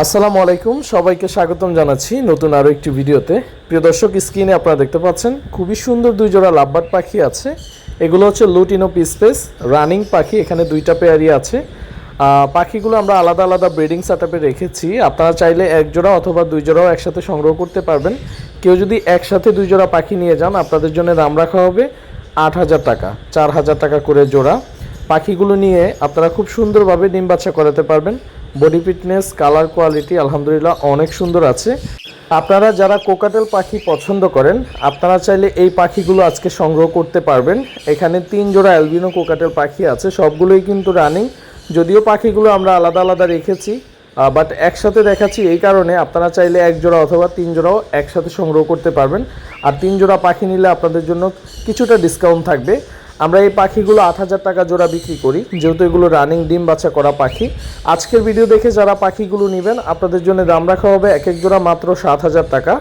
আসসালামু আলাইকুম, সবাইকে স্বাগতম জানাচ্ছি নতুন আরও একটি ভিডিওতে। প্রিয় দর্শক, স্ক্রিনে আপনারা দেখতে পাচ্ছেন, খুবই সুন্দর দুই জোড়া লাভবার্ড পাখি আছে। এগুলো হচ্ছে লুটিনো পিসপেস রানিং পাখি, এখানে দুইটা পেয়ারই আছে। পাখিগুলো আমরা আলাদা আলাদা ব্রিডিং সেটআপে রেখেছি। আপনারা চাইলে এক জোড়া অথবা দুই জোড়াও একসাথে সংগ্রহ করতে পারবেন। কেউ যদি একসাথে দুই জোড়া পাখি নিয়ে যান, আপনাদের জন্য দাম রাখা হবে আট হাজার টাকা, চার হাজার টাকা করে জোড়া। পাখিগুলো নিয়ে আপনারা খুব সুন্দরভাবে ডিম বাচ্চা করাতে পারবেন। বডি ফিটনেস কালার কোয়ালিটি আলহামদুলিল্লাহ অনেক সুন্দর আছে। আপনারা যারা কোকাটেল পাখি পছন্দ করেন, আপনারা চাইলে এই পাখিগুলো আজকে সংগ্রহ করতে পারবেন। এখানে তিন জোড়া অ্যালবিনো কোকাটেল পাখি আছে, সবগুলোই কিন্তু রানিং যদিও পাখিগুলো আমরা আলাদা আলাদা রেখেছি বাট একসাথে দেখাচ্ছি এই কারণে আপনারা চাইলে এক জোড়া অথবা তিন জোড়াও একসাথে সংগ্রহ করতে পারবেন। আর তিন জোড়া পাখি নিলে আপনাদের জন্য কিছুটা ডিসকাউন্ট থাকবে। আমরা এই পাখিগুলো আট হাজার টাকা জোড়া বিক্রি করি। যেহেতু এগুলো রানিং ডিম বাচ্চা করা পাখি। আজকের ভিডিও দেখে যারা পাখিগুলো নেবেন, আপনাদের জন্য দাম রাখা হবে এক এক জোড়া মাত্র সাত হাজার টাকা।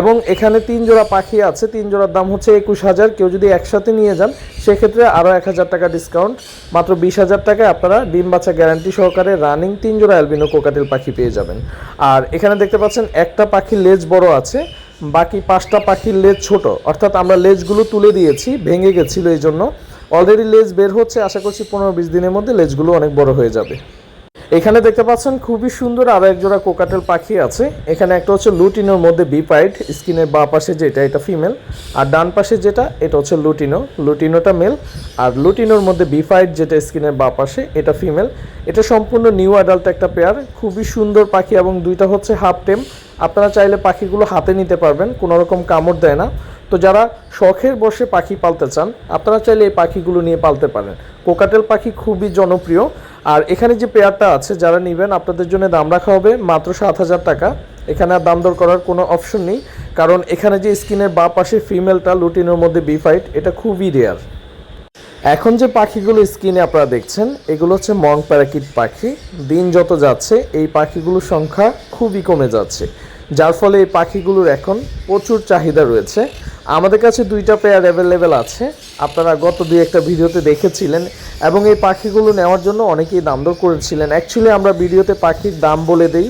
এবং এখানে তিন জোড়া পাখি আছে, তিন জোড়ার দাম হচ্ছে একুশ হাজার। কেউ যদি একসাথে নিয়ে যান, সেক্ষেত্রে আরও এক হাজার টাকা ডিসকাউন্ট মাত্র বিশ হাজার টাকায় আপনারা ডিম বাচ্চা গ্যারান্টি সহকারে রানিং তিন জোড়া অ্যালবিনো কোকাটেল পাখি পেয়ে যাবেন। আর এখানে দেখতে পাচ্ছেন, একটা পাখির লেজ বড় আছে। বাকি পাঁচটা পাখির লেজ ছোট। অর্থাৎ আমরা লেজগুলো তুলে দিয়েছি, ভেঙে গেছিল এই জন্য অলরেডি লেজ বের হচ্ছে, আশা করছি পনেরো বিশ দিনের মধ্যে লেজগুলো অনেক বড় হয়ে যাবে। এখানে দেখতে পাচ্ছেন খুবই সুন্দর আরও এক জোড়া কোকাটেল পাখি আছে। এখানে একটা হচ্ছে লুটিনোর মধ্যে বিপাইড, স্কিনের বা পাশে যেটা, এটা ফিমেল। আর ডান পাশে যেটা, এটা হচ্ছে লুটিনো। লুটিনোটা মেল। আর লুটিনোর মধ্যে বিফাইড যেটা, স্কিনের বা পাশে, এটা ফিমেল। এটা সম্পূর্ণ নিউ অ্যাডাল্ট একটা পেয়ার। খুবই সুন্দর পাখি এবং দুইটা হচ্ছে হাফ টেম। আপনারা চাইলে পাখিগুলো হাতে নিতে পারবেন, কোনো রকম কামড় দেয় না। তো যারা শখের বসে পাখি পালতে চান, আপনারা চাইলে এই পাখিগুলো নিয়ে পালতে পারেন। কোকাটেল পাখি খুবই জনপ্রিয়। আর এখানে যে পেয়ারটা আছে, যারা নেবেন, আপনাদের জন্য দাম রাখা হবে মাত্র সাত হাজার টাকা। এখানে আর দাম দর করার কোনো অপশন নেই, কারণ এখানে যে স্কিনের বা পাশে ফিমেলটা লুটিনের মধ্যে বি ফাইট এটা খুবই রেয়ার এখন যে পাখিগুলো স্ক্রিনে আপনারা দেখছেন, এগুলো হচ্ছে মং প্যারাকিট পাখি। দিন যত যাচ্ছে, এই পাখিগুলোর সংখ্যা খুবই কমে যাচ্ছে। যার ফলে এই পাখিগুলোর এখন প্রচুর চাহিদা রয়েছে। আমাদের কাছে দুইটা পেয়ার অ্যাভেলেবেল আছে। আপনারা গত দুই একটা ভিডিওতে দেখেছিলেন এবং এই পাখিগুলো নেওয়ার জন্য অনেকেই দাম দর করেছিলেন। অ্যাকচুয়ালি আমরা ভিডিওতে পাখির দাম বলে দিই।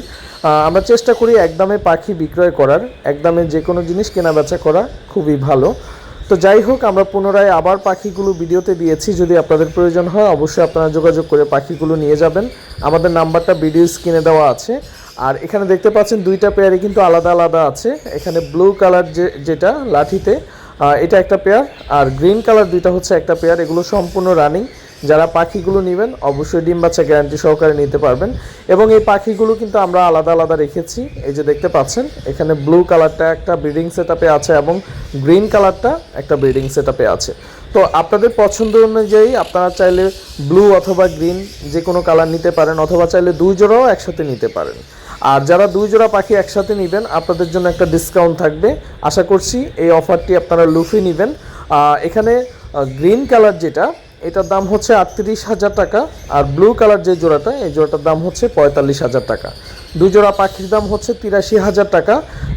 আমরা চেষ্টা করি একদমে পাখি বিক্রয় করার। একদমে যে কোনো জিনিস কেনা বেচা করা খুবই ভালো। তো যাই হোক, আমরা পুনরায় আবার পাখিগুলো ভিডিওতে দিয়েছি। যদি আপনাদের প্রয়োজন হয়, অবশ্যই আপনারা যোগাযোগ করে পাখিগুলো নিয়ে যাবেন। আমাদের নাম্বারটা ভিডিও স্ক্রিনে দেওয়া আছে। আর এখানে দেখতে পাচ্ছেন দুইটা পেয়ারে কিন্তু আলাদা আলাদা আছে। এখানে ব্লু কালার যে, যেটা, লাঠিতে এটা একটা পেয়ার, আর গ্রিন কালার দুইটা হচ্ছে একটা পেয়ার। এগুলো সম্পূর্ণ রানিং যারা পাখিগুলো নেবেন, অবশ্যই ডিম বাচ্চা গ্যারান্টি সহকারে নিতে পারবেন। এবং এই পাখিগুলো কিন্তু আমরা আলাদা আলাদা রেখেছি। এই যে দেখতে পাচ্ছেন, এখানে ব্লু কালারটা একটা ব্রিডিং সেটআপে আছে এবং গ্রিন কালারটা একটা ব্রিডিং সেটআপে আছে। তো আপনাদের পছন্দ অনুযায়ী আপনারা চাইলে ব্লু অথবা গ্রিন যে কোনো কালার নিতে পারেন, অথবা চাইলে দুই জোড়াও একসাথে নিতে পারেন। আর যারা দুই জোড়া পাখি একসাথে নেবেন, আপনাদের জন্য একটা ডিসকাউন্ট থাকবে। আশা করছি এই অফারটি আপনারা লুফে নেবেন। এখানে গ্রিন কালার যেটা, এটার দাম হচ্ছে আটত্রিশ হাজার টাকা, আর ব্লু কালার যে জোড়াটা, এই জোড়াটার দাম হচ্ছে পঁয়তাল্লিশ হাজার টাকা। দুই জোড়া পাখির দাম হচ্ছে তিরাশি হাজার টাকা।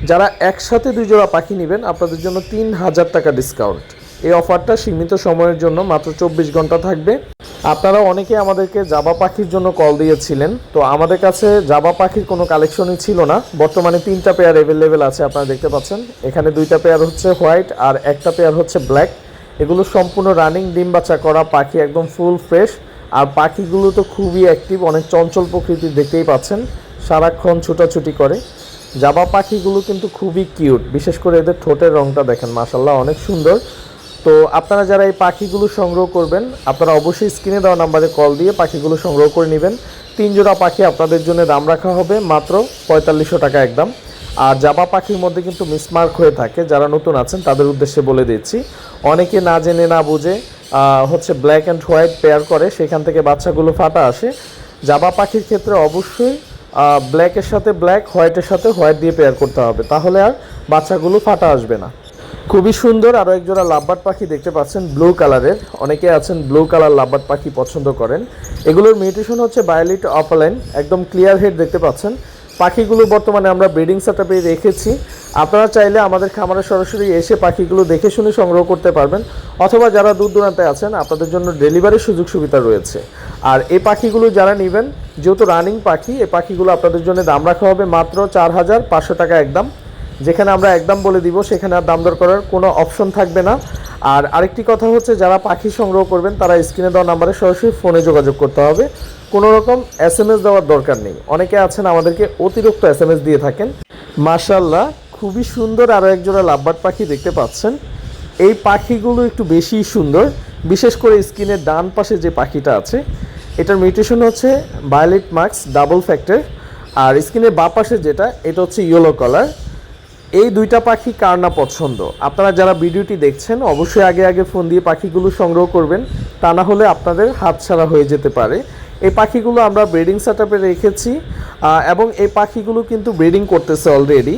যারা একসাথে দুই জোড়া পাখি নেবেন, আপনাদের জন্য তিন হাজার টাকা ডিসকাউন্ট এই অফারটা সীমিত সময়ের জন্য মাত্র চব্বিশ ঘণ্টা থাকবে। আপনারা অনেকে আমাদেরকে জাবা পাখির জন্য কল দিয়েছিলেন, তো আমাদের কাছে জাবা পাখির কোনো কালেকশনই ছিল না। বর্তমানে তিনটা পেয়ার অ্যাভেলেবেল আছে, আপনারা দেখতে পাচ্ছেন। এখানে দুইটা পেয়ার হচ্ছে হোয়াইট আর একটা পেয়ার হচ্ছে ব্ল্যাক এগুলো সম্পূর্ণ রানিং ডিম বাচ্চা করা পাখি, একদম ফুল ফ্রেশ আর পাখিগুলো তো খুবই অ্যাক্টিভ অনেক চঞ্চল প্রকৃতির দেখতেই পাচ্ছেন। সারাক্ষণ ছুটাছুটি করে। জাবা পাখিগুলো কিন্তু খুবই কিউট বিশেষ করে এদের ঠোঁটের রঙটা দেখেন মাসাল্লাহ অনেক সুন্দর। তো আপনারা যারা এই পাখিগুলো সংগ্রহ করবেন, আপনারা অবশ্যই স্ক্রিনে দেওয়া নাম্বারে কল দিয়ে পাখিগুলো সংগ্রহ করে নেবেন। তিন জোড়া পাখি আপনাদের জন্য দাম রাখা হবে মাত্র পঁয়তাল্লিশশো টাকা একদম। আর জাবা পাখির মধ্যে কিন্তু মিসমার্ক হয়ে থাকে, যারা নতুন আছেন তাদের উদ্দেশ্যে বলে দিচ্ছি। অনেকে না জেনে না বুঝে হচ্ছে ব্ল্যাক অ্যান্ড হোয়াইট পেয়ার করে, সেখান থেকে বাচ্চাগুলো ফাটা আসে। জাবা পাখির ক্ষেত্রে অবশ্যই ব্ল্যাকের সাথে ব্ল্যাক হোয়াইটের সাথে হোয়াইট দিয়ে পেয়ার করতে হবে, তাহলে আর বাচ্চাগুলো ফাটা আসবে না। খুবই সুন্দর আরও একজোড়া লাভবার্ড পাখি দেখতে পাচ্ছেন ব্লু কালারের অনেকে আছেন ব্লু কালার লাভবার্ড পাখি পছন্দ করেন। এগুলোর মিউটেশন হচ্ছে বায়োলিট অপালাইন একদম ক্লিয়ার হেড দেখতে পাচ্ছেন। পাখিগুলো বর্তমানে আমরা ব্রিডিং সেটআপে রেখেছি। আপনারা চাইলে আমাদের খামারে সরাসরি এসে পাখিগুলো দেখে শুনে সংগ্রহ করতে পারবেন, অথবা যারা দূর দূরান্তে আছেন, আপনাদের জন্য ডেলিভারির সুযোগ সুবিধা রয়েছে। আর এই পাখিগুলো যারা নেবেন, যেহেতু রানিং পাখি, এই পাখিগুলো আপনাদের জন্য দাম রাখা হবে মাত্র চার হাজার পাঁচশো টাকা একদম। যেখানে আমরা একদম বলে দিব, সেখানে আর দাম দর করার কোনো অপশন থাকবে না। আর আরেকটি কথা হচ্ছে, যারা পাখি সংগ্রহ করবেন, তারা স্ক্রিনে দেওয়া নাম্বারে সরাসরি ফোনে যোগাযোগ করতে হবে। কোনো রকম এস এম এস দেওয়ার দরকার নেই। অনেকে আছেন আমাদেরকে অতিরিক্ত এস এম এস দিয়ে থাকেন। মার্শাল্লাহ খুবই সুন্দর আরও একজোড়া লাভবার্ড পাখি দেখতে পাচ্ছেন। এই পাখিগুলো একটু বেশি সুন্দর। বিশেষ করে স্ক্রিনের ডান পাশে যে পাখিটা আছে, এটার মিউটেশন হচ্ছে ভায়োলেট মার্কস ডাবল ফ্যাক্টর আর স্ক্রিনের বা পাশে যেটা, এটা হচ্ছে ইয়েলো কালার এই দুইটা পাখি কার না পছন্দ? আপনারা যারা ভিডিওটি দেখছেন, অবশ্যই আগে আগে ফোন দিয়ে পাখিগুলো সংগ্রহ করবেন, তা না হলে আপনাদের হাতছাড়া হয়ে যেতে পারে। এই পাখিগুলো আমরা ব্রিডিং সেটআপে রেখেছি এবং এই পাখিগুলো কিন্তু ব্রিডিং করতেছে অলরেডি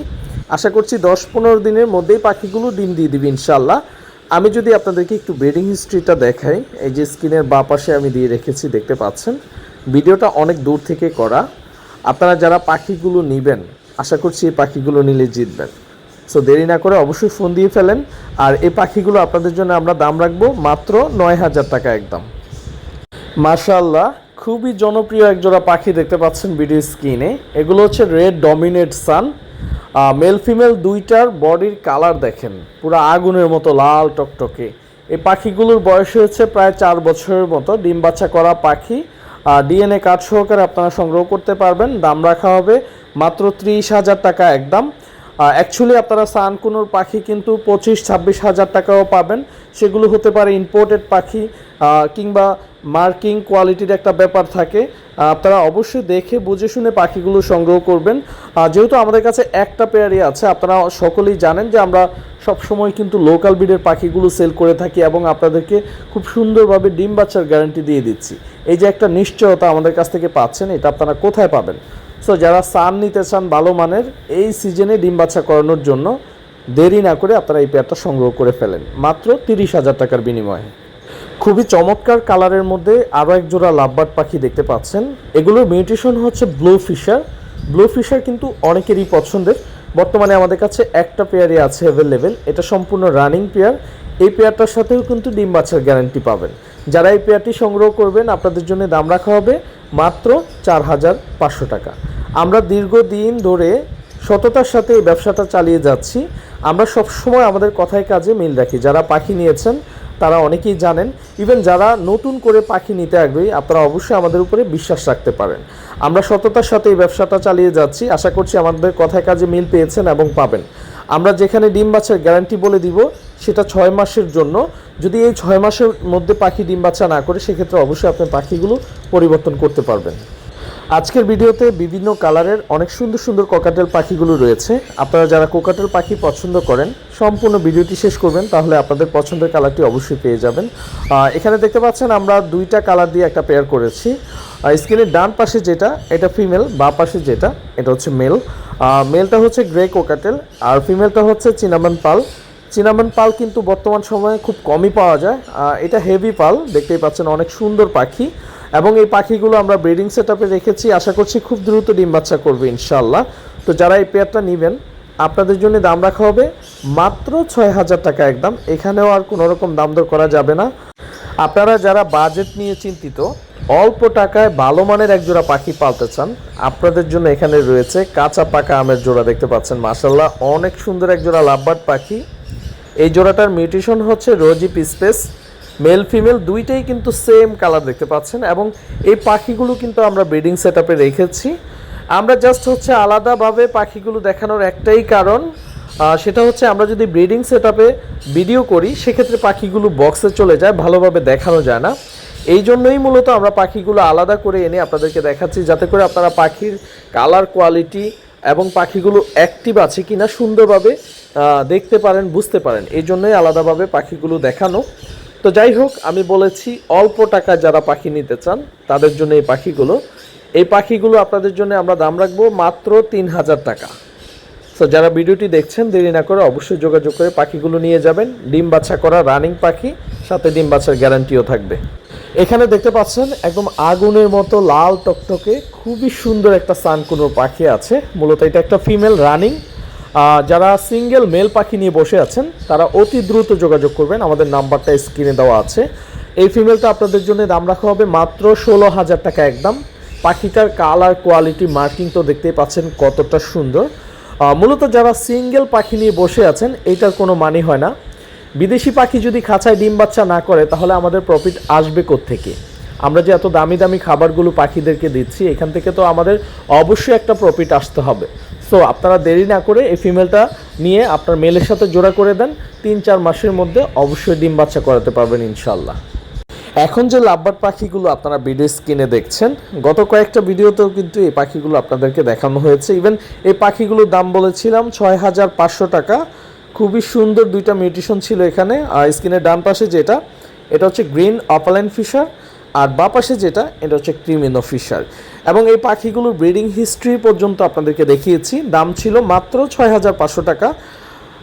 আশা করছি দশ পনেরো দিনের মধ্যেই পাখিগুলো ডিম দিয়ে দিবে ইনশাল্লাহ আমি যদি আপনাদেরকে একটু ব্রিডিং হিস্ট্রিটা দেখাই, এই যে স্ক্রিনের বা পাশে আমি দিয়ে রেখেছি, দেখতে পাচ্ছেন? ভিডিওটা অনেক দূর থেকে করা। আপনারা যারা পাখিগুলো নেবেন, আশা করছি এই পাখিগুলো নিলে জিতবেন। সো দেরি না করে অবশ্যই ফোন দিয়ে ফেলেন। আর এই পাখিগুলো আপনাদের জন্য আমরা দাম রাখব মাত্র নয় হাজার টাকা একদম। মাশাল্লাহ খুবই জনপ্রিয় একজোড়া পাখি দেখতে পাচ্ছেন ভিডিও স্ক্রিনে। এগুলো হচ্ছে রেড ডমিনেট সান মেল ফিমেল দুইটার বডির কালার দেখেন। পুরো আগুনের মতো লাল টকটকে। এই পাখিগুলোর বয়স হয়েছে প্রায় চার বছরের মতো। ডিম বাচ্চা করা পাখি। ডিএনএ কার্ড সহকারে আপনারা সংগ্রহ করতে পারবেন। দাম রাখা হবে মাত্র ত্রিশ হাজার টাকা একদম। অ্যাকচুয়ালি আপনারা সানকুনোর পাখি কিন্তু পঁচিশ, ছাব্বিশ হাজার টাকাও পাবেন। সেগুলো হতে পারে ইম্পোর্টেড পাখি কিংবা মার্কিং কোয়ালিটির একটা ব্যাপার থাকে। আপনারা অবশ্যই দেখে বুঝে শুনে পাখিগুলো সংগ্রহ করবেন। যেহেতু আমাদের কাছে একটা পেয়ারই আছে, আপনারা সকলেই জানেন যে আমরা সবসময় কিন্তু লোকাল ব্রিডের পাখিগুলো সেল করে থাকি এবং আপনাদেরকে খুব সুন্দরভাবে ডিম বাচ্চার গ্যারান্টি দিয়ে দিচ্ছি। এই যে একটা নিশ্চয়তা আমাদের কাছ থেকে পাচ্ছেন, এটা আপনারা কোথায় পাবেন? সো যারা সান নিতে চান ভালো মানের, এই সিজনে ডিম বাচ্চা করানোর জন্য দেরি না করে আপনারা এই পেয়ারটা সংগ্রহ করে ফেলেন। মাত্র তিরিশ হাজার টাকার বিনিময়ে। খুবই চমৎকার কালারের মধ্যে আরও এক জোড়া লাভবার্ড পাখি দেখতে পাচ্ছেন। এগুলোর মিউটেশন হচ্ছে ব্লু ফিশার ব্লু ফিশার কিন্তু অনেকেরই পছন্দের। বর্তমানে আমাদের কাছে একটা পেয়ারই আছে অ্যাভেলেবেল এটা সম্পূর্ণ রানিং পেয়ার এই পেয়ারটার সাথেও কিন্তু ডিম বাচ্চার গ্যারান্টি পাবেন। যারা এই পেয়ারটি সংগ্রহ করবেন, আপনাদের জন্য দাম রাখা হবে। মাত্র চার হাজার পাঁচশো টাকা। আমরা দীর্ঘদিন ধরে সততার সাথে এই ব্যবসাটা চালিয়ে যাচ্ছি। আমরা সবসময় আমাদের কথায় কাজে মিল রাখি। যারা পাখি নিয়েছেন, তারা অনেকেই জানেন। ইভেন যারা নতুন করে পাখি নিতে আগ্রহী, আপনারা অবশ্যই আমাদের উপরে বিশ্বাস রাখতে পারেন। আমরা সততার সাথে এই ব্যবসাটা চালিয়ে যাচ্ছি। আশা করছি আমাদের কথায় কাজে মিল পেয়েছেন এবং পাবেন। আমরা যেখানে ডিম বাচ্চার গ্যারান্টি বলে দিব সেটা ছয় মাসের জন্য। যদি এই ছয় মাসের মধ্যে পাখি ডিম বাচ্চা না করে, সেক্ষেত্রে অবশ্যই আপনি পাখিগুলো পরিবর্তন করতে পারবেন। আজকের ভিডিওতে বিভিন্ন কালারের অনেক সুন্দর সুন্দর কোকাটেল পাখিগুলো রয়েছে। আপনারা যারা কোকাটেল পাখি পছন্দ করেন, সম্পূর্ণ ভিডিওটি শেষ করবেন, তাহলে আপনাদের পছন্দের কালারটি অবশ্যই পেয়ে যাবেন। এখানে দেখতে পাচ্ছেন আমরা দুইটা কালার দিয়ে একটা পেয়ার করেছি। স্ক্রিনের ডান পাশে যেটা, এটা ফিমেল বা পাশে যেটা, এটা হচ্ছে মেল মেলটা হচ্ছে গ্রে কোকাটেল আর ফিমেলটা হচ্ছে চিনামান পাল চিনামান পাল কিন্তু বর্তমান সময়ে খুব কমই পাওয়া যায়। এটা হেভি পাল, দেখতেই পাচ্ছেন অনেক সুন্দর পাখি। এবং এই পাখিগুলো আমরা ব্রিডিং সেট রেখেছি। আশা করছি খুব দ্রুত ডিম বাচ্চা করবে ইনশাল্লাহ তো যারা এই পেয়ারটা নেবেন, আপনাদের জন্য দাম রাখা হবে মাত্র ছয় হাজার টাকা একদম। এখানেও আর কোনো রকম দাম দর করা যাবে না। আপনারা যারা বাজেট নিয়ে চিন্তিত, অল্প টাকায় ভালো মানের এক জোড়া পাখি পালতে চান, আপনাদের জন্য এখানে রয়েছে কাঁচা পাকা আমের জোড়া দেখতে পাচ্ছেন। মাসাল্লাহ অনেক সুন্দর এক জোড়া লাভবার্ড পাখি। এই জোড়াটার মিউটেশন হচ্ছে রোজি পিসপেস মেল, ফিমেল দুইটাই কিন্তু সেম কালার দেখতে পাচ্ছেন এবং এই পাখিগুলো কিন্তু আমরা ব্রিডিং সেট রেখেছি। আমরা জাস্ট হচ্ছে আলাদাভাবে পাখিগুলো দেখানোর একটাই কারণ সেটা হচ্ছে আমরা যদি ব্রিডিং সেট ভিডিও করি, সেক্ষেত্রে পাখিগুলো বক্সে চলে যায়, ভালোভাবে দেখানো যায় না। এই জন্যই মূলত আমরা পাখিগুলো আলাদা করে এনে আপনাদেরকে দেখাচ্ছি, যাতে করে আপনারা পাখির কালার কোয়ালিটি এবং পাখিগুলো অ্যাক্টিভ আছে কিনা সুন্দরভাবে দেখতে পারেন, বুঝতে পারেন। এই জন্যই আলাদাভাবে পাখিগুলো দেখানো। তো যাই হোক, আমি বলেছি, অল্প টাকা যারা পাখি নিতে চান, তাদের জন্য এই পাখিগুলো। এই পাখিগুলো আপনাদের জন্য আমরা দাম রাখব মাত্র তিন হাজার টাকা। সো যারা ভিডিওটি দেখছেন, দেরি না করে অবশ্যই যোগাযোগ করে পাখিগুলো নিয়ে যাবেন। ডিম বাচ্চা করা রানিং পাখি, সাথে ডিম বাচ্চার গ্যারান্টিও থাকবে। এখানে দেখতে পাচ্ছেন একদম আগুনের মতো লাল টকটকে খুবই সুন্দর একটা সানকুনোর পাখি আছে। মূলত এটা একটা ফিমেল রানিং। যারা সিঙ্গেল মেল পাখি নিয়ে বসে আছেন, তারা অতি দ্রুত যোগাযোগ করবেন। আমাদের নাম্বারটা স্ক্রিনে দেওয়া আছে। এই ফিমেলটা আপনাদের জন্য দাম রাখা হবে মাত্র ষোলো হাজার টাকা একদম। পাখিটার কালার, কোয়ালিটি, মার্কিং তো দেখতেই পাচ্ছেন কতটা সুন্দর। মূলত যারা সিঙ্গেল পাখি নিয়ে বসে আছেন এইটার কোনো মানে হয় না। বিদেশি পাখি যদি খাঁচায় ডিম বাচ্চা না করে, তাহলে আমাদের প্রফিট আসবে থেকে আমরা যে এত দামি দামি খাবারগুলো পাখিদেরকে দিচ্ছি, এখান থেকে তো আমাদের অবশ্যই একটা প্রফিট আসতে হবে। সো আপনারা দেরি না করে এই ফিমেলটা নিয়ে আপনার মেলের সাথে জোড়া করে দেন, তিন চার মাসের মধ্যে অবশ্যই ডিম বাচ্চা করাতে পারবেন ইনশাল্লাহ এখন যে লাভবার্ড পাখিগুলো আপনারা ভিডিও স্ক্রিনে দেখছেন, গত কয়েকটা ভিডিওতেও কিন্তু এই পাখিগুলো আপনাদেরকে দেখানো হয়েছে। ইভেন এই পাখিগুলোর দাম বলেছিলাম ছয় হাজার পাঁচশো টাকা খুবই সুন্দর দুইটা মিউটেশন ছিল এখানে। আর স্ক্রিনের ডান পাশে যেটা, এটা হচ্ছে গ্রিন অপালাইন ফিশার, আর বা পাশে যেটা, এটা হচ্ছে ক্রিমিনো ফিশার। এবং এই পাখিগুলোর ব্রিডিং হিস্ট্রি পর্যন্ত আপনাদেরকে দেখিয়েছি। দাম ছিল মাত্র ছয় হাজার পাঁচশো টাকা।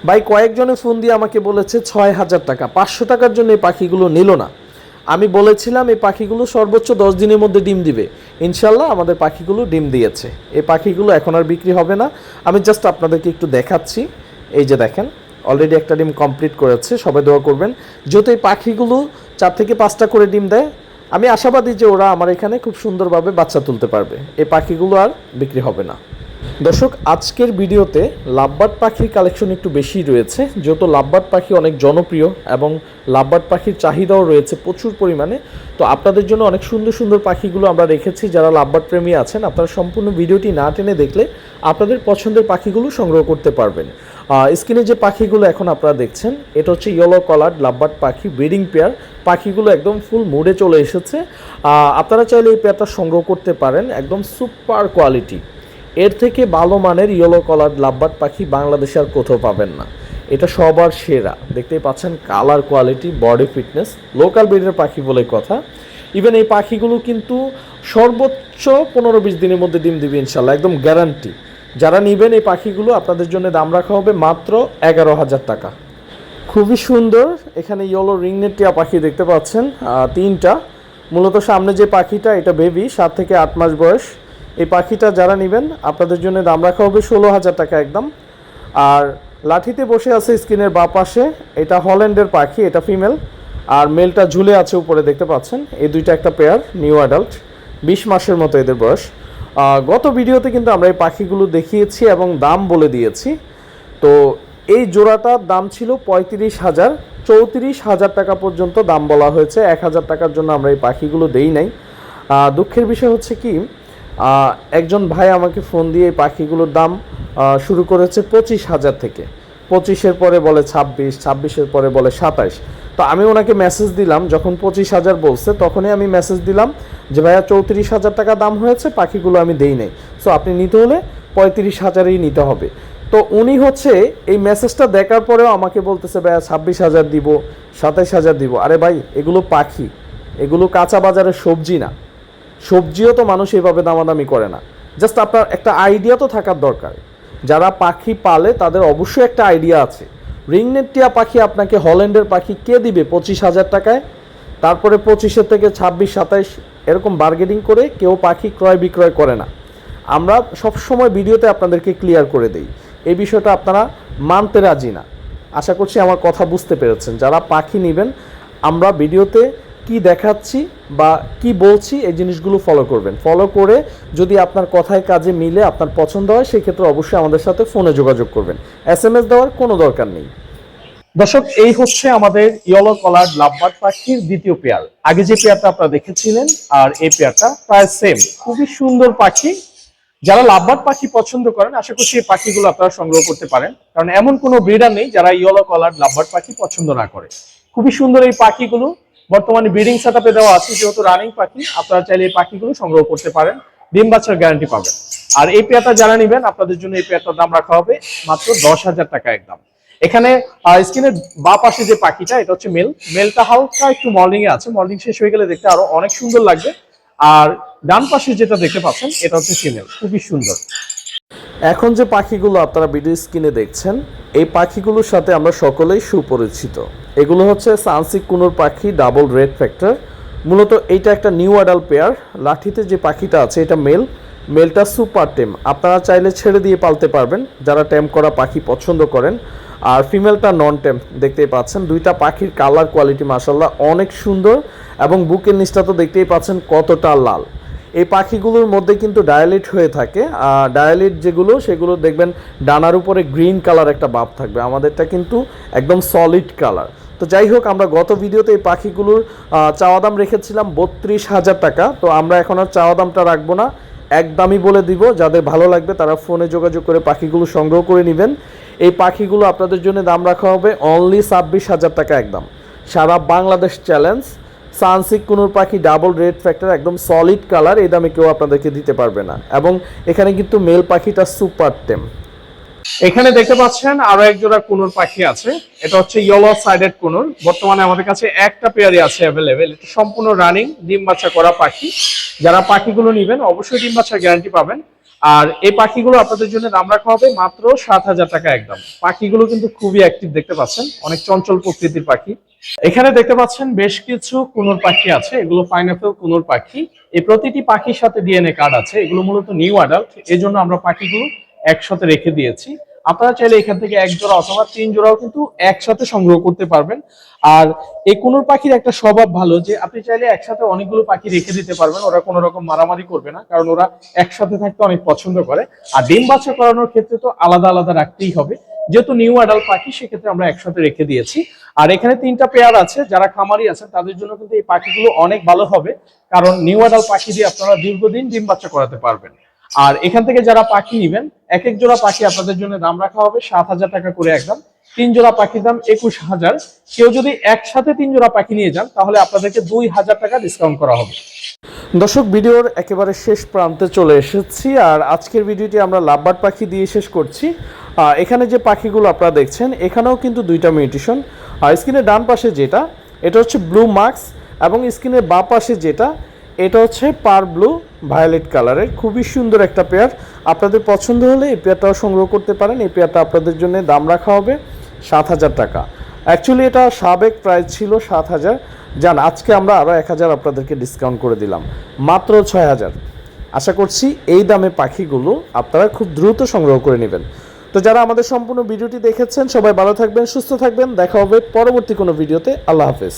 ভাই, কয়েকজনে ফোন দিয়ে আমাকে বলেছে ছয় হাজার টাকা। পাঁচশো টাকার জন্য এই পাখিগুলো নিল না। আমি বলেছিলাম, এই পাখিগুলো সর্বোচ্চ দশ দিনের মধ্যে ডিম দিবে। ইনশাল্লাহ আমাদের পাখিগুলো ডিম দিয়েছে। এই পাখিগুলো এখন আর বিক্রি হবে না। আমি জাস্ট আপনাদেরকে একটু দেখাচ্ছি। এই যে দেখেন অলরেডি একটা ডিম কমপ্লিট করেছে, সবাই দোয়া করবেন। যেহেতু এই পাখিগুলো চার থেকে পাঁচটা করে ডিম দেয়, আমি আশাবাদী যে ওরা আমার এখানে খুব সুন্দরভাবে বাচ্চা তুলতে পারবে। এই পাখিগুলো আর বিক্রি হবে না। দর্শক, আজকের ভিডিওতে লাভবার্ড পাখির কালেকশন একটু বেশি রয়েছে। যেহেতু লাভবার্ড পাখি অনেক জনপ্রিয় এবং লাভবার্ড পাখির চাহিদাও রয়েছে প্রচুর পরিমাণে, তো আপনাদের জন্য অনেক সুন্দর সুন্দর পাখিগুলো আমরা রেখেছি। যারা লাভবার্ড প্রেমী আছেন, আপনারা সম্পূর্ণ ভিডিওটি না টেনে দেখলে আপনাদের পছন্দের পাখিগুলো সংগ্রহ করতে পারবেন। স্ক্রিনে যে পাখিগুলো এখন আপনারা দেখছেন, এটা হচ্ছে ইয়েলো কলার লাভবার্ড পাখি ব্রিডিং পেয়ার পাখিগুলো একদম ফুল মুডে চলে এসেছে। আপনারা চাইলে এই পেয়ারটা সংগ্রহ করতে পারেন, একদম সুপার কোয়ালিটি এর থেকে ভালো মানের ইয়েলো কলার লাভবার্ড পাখি বাংলাদেশে আর কোথাও পাবেন না। এটা সবার সেরা। দেখতেই পাচ্ছেন colour quality body fitness local ব্রিডের পাখি বলে কথা। ইভেন এই পাখিগুলো কিন্তু সর্বোচ্চ পনেরো বিশ দিনের মধ্যে ডিম দিবে ইনশাল্লাহ, একদম গ্যারান্টি যারা নেবেন এই পাখিগুলো, আপনাদের জন্য দাম রাখা হবে মাত্র এগারো হাজার টাকা। খুবই সুন্দর, এখানে ইয়েলো রিংনেট টিয়া পাখি দেখতে পাচ্ছেন তিনটা। মূলত সামনে যে পাখিটা, এটা বেবি সাত থেকে আট মাস বয়স। এই পাখিটা যারা নেবেন, আপনাদের জন্য দাম রাখা হবে ষোলো হাজার টাকা একদম। আর লাঠিতে বসে আছে স্ক্রিনের বা পাশে, এটা হল্যান্ডের পাখি, এটা ফিমেল আর মেলটা ঝুলে আছে উপরে, দেখতে পাচ্ছেন? এই দুইটা একটা পেয়ার নিউ অ্যাডাল্ট বিশ মাসের মতো এদের বয়স। গত ভিডিওতে কিন্তু আমরা এই পাখিগুলো দেখিয়েছি এবং দাম বলে দিয়েছি। তো এই জোড়াটার দাম ছিল পঁয়ত্রিশ হাজার, চৌত্রিশ হাজার টাকা পর্যন্ত দাম বলা হয়েছে। এক হাজার টাকার জন্য আমরা এই পাখিগুলো দেই নাই। দুঃখের বিষয় হচ্ছে কি একজন ভাই আমাকে ফোন দিয়ে এই পাখিগুলোর দাম শুরু করেছে পঁচিশ হাজার থেকে। পঁচিশের পরে বলে ছাব্বিশ, ছাব্বিশের পরে বলে সাতাইশ তো আমি ওনাকে মেসেজ দিলাম, যখন পঁচিশ হাজার বলছে, তখনই আমি মেসেজ দিলাম যে, ভাইয়া, চৌত্রিশ হাজার টাকা দাম হয়েছে পাখিগুলো আমি দেই নাই। সো আপনি নিতে হলে পঁয়ত্রিশ হাজারেই নিতে হবে। তো উনি হচ্ছে এই মেসেজটা দেখার পরেও আমাকে বলতেছে, ভাইয়া, ছাব্বিশ হাজার দিব, সাতাইশ হাজার দিব। আরে ভাই, এগুলো পাখি, এগুলো কাঁচা বাজারের সবজি না। সবজিও তো মানুষ এইভাবে দামাদামি করে না। জাস্ট আপনার একটা আইডিয়া তো থাকার দরকার। যারা পাখি পালে, তাদের অবশ্যই একটা আইডিয়া আছে। রিংনেট টিয়া পাখি আপনাকে হল্যান্ডের পাখি কে দিবে? পঁচিশ হাজার টাকায়। তারপরে পঁচিশে থেকে ছাব্বিশ, সাতাইশ এরকম বার্গেনিং করে কেউ পাখি ক্রয় বিক্রয় করে না। আমরা সবসময় ভিডিওতে আপনাদেরকে ক্লিয়ার করে দিই। এই বিষয়টা আপনারা মানতে রাজি না। আশা করছি আমার কথা বুঝতে পেরেছেন। যারা পাখি নেবেন, আমরা ভিডিওতে কি দেখাচ্ছি বা কি বলছি, এই জিনিসগুলো ফলো করবেন। ফলো করে যদি আপনার কথায় কাজে মিলে আপনার পছন্দ হয়, সেই ক্ষেত্রে অবশ্যই আমাদের সাথে ফোনে যোগাযোগ করবেন। এস এম এস দেওয়ার কোনো দরকার নেই। দর্শক, এই হচ্ছে আমাদের ইয়েলো কলার লাভবার্ড পাখির দ্বিতীয় পেয়ার। আগে যে পেয়ারটা আপনারা দেখেছিলেন, আর এই পেয়ারটা প্রায় সেম খুবই সুন্দর পাখি। যারা লাভবার্ড পাখি পছন্দ করেন, আশা করছি এই পাখিগুলো আপনারা সংগ্রহ করতে পারেন। কারণ এমন কোনো ব্রিডার নেই যারা ইয়েলো কলার লাভবার্ড পাখি পছন্দ না করে। খুবই সুন্দর এই পাখিগুলো। বর্তমানে ব্রিডিং সেট দেওয়া আছে, যেহেতু রানিং পাখি, আপনারা চাইলে এই পাখিগুলো সংগ্রহ করতে পারেন। ডিম বাচ্চার গ্যারান্টি পাবেন। আর এই পেয়ারটা যারা নেবেন, আপনাদের জন্য এই পেয়ারটার দাম রাখা হবে মাত্র দশ হাজার টাকা একদম। এখানে স্ক্রিনের বা পাশে যে পাখিটা, এটা হচ্ছে মেল মেলটা হালকা একটু মর্নিং এ আছে। মর্নিং শেষ হয়ে গেলে দেখতে আরও অনেক সুন্দর লাগবে। আর ডান পাশে যেটা দেখতে পাচ্ছেন, এটা হচ্ছে ফিমেল খুবই সুন্দর। এখন যে পাখিগুলো আপনারা ভিডিও স্ক্রিনে দেখছেন, এই পাখিগুলোর সাথে আমরা সকলেই সুপরিচিত। এগুলো হচ্ছে সানসিক কুনুর পাখি, ডাবল রেড ফ্যাক্টর। মূলত এইটা একটা নিউ অ্যাডাল পেয়ার। লাঠিতে যে পাখিটা আছে, এটা মেল। মেলটা সুপার টেম। আপনারা চাইলে ছেড়ে দিয়ে পালতে পারবেন, যারা টেম করা পাখি পছন্দ করেন। আর ফিমেলটা নন টেম দেখতেই পাচ্ছেন। দুইটা পাখির কালার কোয়ালিটি মাসাল্লাহ অনেক সুন্দর। এবং বুকের নিচটা তো দেখতেই পাচ্ছেন কতটা লাল। এই পাখিগুলোর মধ্যে কিন্তু ডায়ালিট হয়ে থাকে ডায়ালিট যেগুলো, সেগুলো দেখবেন ডানার উপরে গ্রিন কালার একটা বাপ থাকবে। আমাদেরটা কিন্তু একদম সলিড কালার তো যাই হোক, আমরা গত ভিডিওতে এই পাখিগুলোর চাওয়া দাম রেখেছিলাম বত্রিশ হাজার টাকা। তো আমরা এখন আর চাওয়া দামটা রাখব না, একদমই বলে দিব, যাদের ভালো লাগবে তারা ফোনে যোগাযোগ করে পাখিগুলো সংগ্রহ করে নেবেন। এই পাখিগুলো আপনাদের জন্য দাম রাখা হবে অনলি ছাব্বিশ হাজার টাকা একদম। সারা বাংলাদেশ চ্যালেঞ্জ সানসিক কুনুর পাখি ডাবল রেড ফ্যাক্টর, একদম সলিড কালার এই দামে কেউ আপনাদেরকে দিতে পারবে না। এবং এখানে কিন্তু মেল পাখিটা সুপার টেম এখানে দেখতে পাচ্ছেন আরও এক জোড়া কুনুর পাখি আছে। এটা হচ্ছে ইয়েলো সাইডেড কুনুর। বর্তমানে আমাদের কাছে একটা পেয়ারই আছে অ্যাভেলেবেল এটা সম্পূর্ণ রানিং ডিম বাচ্চা করা পাখি। যারা পাখিগুলো নেবেন, অবশ্যই ডিম বাচ্চার গ্যারান্টি পাবেন। আর এই পাখিগুলো আপনাদের জন্য দাম রাখা হবে মাত্র সাত হাজার টাকা একদম। পাখিগুলো কিন্তু খুবই অ্যাক্টিভ দেখতে পাচ্ছেন, অনেক চঞ্চল প্রকৃতির পাখি। এখানে দেখতে পাচ্ছেন বেশ কিছু কুনুর পাখি আছে, এগুলো পাইনাপেল কুনুর পাখি। এই প্রতিটি পাখির সাথে ডিএনএ কার্ড আছে, এগুলো মূলত নিউ অ্যাডাল্ট এই জন্য আমরা পাখিগুলো একসাথে রেখে দিয়েছি। আপনারা চাইলে এখান থেকে এক জোড়া অথবা তিন জোড়াও কিন্তু একসাথে সংগ্রহ করতে পারবেন। আর এই কুনুর পাখির একটা স্বভাব ভালো যে, আপনি চাইলে একসাথে অনেকগুলো পাখি রেখে দিতে পারবেন, ওরা কোনো রকম মারামারি করবে না, কারণ ওরা একসাথে থাকতে অনেক পছন্দ করে। আর ডিম বাচ্চা করানোর ক্ষেত্রে তো আলাদা আলাদা রাখতেই হবে। যেহেতু নিউ অ্যাডাল পাখি, সেক্ষেত্রে আমরা একসাথে রেখে দিয়েছি। আর এখানে তিনটা পেয়ার আছে, যারা খামারি আছেন, তাদের জন্য কিন্তু এই পাখিগুলো অনেক ভালো হবে, কারণ নিউ অ্যাডাল পাখি দিয়ে আপনারা দীর্ঘদিন ডিম বাচ্চা করাতে পারবেন। আর এখান থেকে যারা পাখি নিবেন এক এক জোড়া পাখি আপনাদের জন্য দাম রাখা হবে সাত হাজার টাকা করে একদম। তিন জোড়া পাখির দাম একুশ হাজার। কেউ যদি একসাথে তিন জোড়া পাখি নিয়ে যান, তাহলে আপনাদেরকে দুই হাজার টাকা ডিসকাউন্ট করা হবে। দর্শক, ভিডিওর একেবারে শেষ প্রান্তে চলে এসেছি আর আজকের ভিডিওটি আমরা লাভবার পাখি দিয়ে শেষ করছি। এখানে যে পাখিগুলো আপনারা দেখছেন, এখানেও কিন্তু দুইটা মিউটিশন। আর স্ক্রিনের ডান পাশে যেটা, এটা হচ্ছে ব্লু মার্কস এবং স্ক্রিনের বাঁ পাশে যেটা এটা হচ্ছে পার ব্লু ভায়োলেট কালারের, খুবই সুন্দর একটা পেয়ার। আপনাদের পছন্দ হলে এই পেয়ারটাও সংগ্রহ করতে পারেন। এই পেয়ারটা আপনাদের জন্য দাম রাখা হবে সাত হাজার টাকা। অ্যাকচুয়ালি এটা সাবেক প্রাইস ছিল সাত হাজার। যান আজকে আমরা আরও এক হাজার আপনাদেরকে ডিসকাউন্ট করে দিলাম। মাত্র ছয় হাজার। আশা করছি এই দামে পাখিগুলো আপনারা খুব দ্রুত সংগ্রহ করে নেবেন। তো যারা আমাদের সম্পূর্ণ ভিডিওটি দেখেছেন, সবাই ভালো থাকবেন, সুস্থ থাকবেন। দেখা হবে পরবর্তী কোনো ভিডিওতে। আল্লাহ হাফেজ।